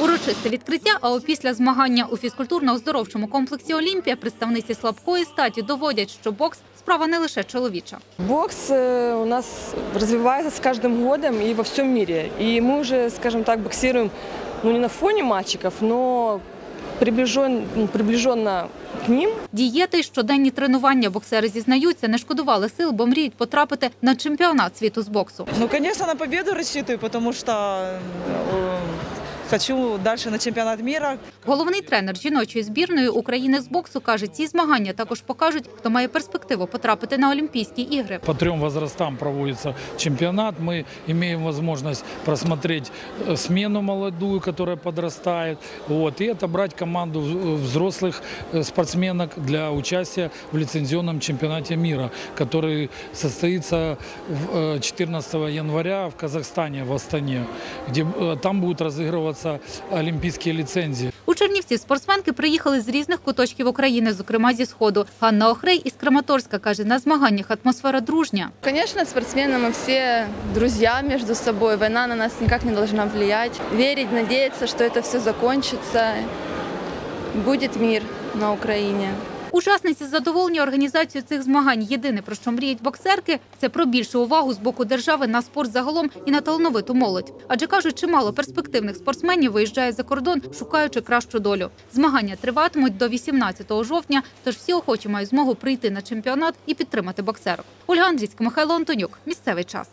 Урочисте відкриття, а опісля змагання у фізкультурно-оздоровчому комплексі Олімпія представниці слабкої статі доводять, що бокс справа не лише чоловіча. Бокс э, у нас развивается с каждым годом и во всем мире. И мы уже, скажем так, боксируем, ну не на фоне мальчиков, но приближен, ну, приближенно к ним. Дієти й щоденні тренування боксери зізнаються, не шкодували сил, бо мріють потрапити на чемпіонат світу з боксу. Ну, конечно, на победу рассчитываю, потому что э, хочу дальше на чемпионат мира. Головний тренер жіночої збірної України з боксу каже, ці змагання також покажуть, хто має перспективу потрапити на Олімпійські ігри. По трем возрастам проводится чемпионат. Мы имеем возможность просмотреть э, смену молодую, которая подрастает. Вот, и отобрать команду э, взрослых э, спортсменок для участия в лицензионном чемпионате мира, который состоится в, э, 14 января в Казахстане, в Астане, где э, там будут разыгрываться олимпийские лицензии. У Чернівці спортсменки приїхали з різних куточків України, зокрема зі сходу. Ганна Охрей із Краматорська каже, на змаганнях атмосфера дружня. Конечно, спортсмены мы все друзья между собой. Война на нас никак не должна влиять. Верить, надеяться, что это все закончится. Будет мир на Украине. Учасниці задоволені організацією цих змагань. Єдине про що мріють боксерки, це про більшу увагу з боку держави на спорт загалом і на талановиту молодь. Адже кажуть, чимало перспективних спортсменів виїжджає за кордон, шукаючи кращу долю. Змагання триватимуть до 18 жовтня. Тож всі охочі мають змогу прийти на чемпіонат і підтримати боксерок. Ольга Андрійська, Михайло Антонюк. Місцевий час.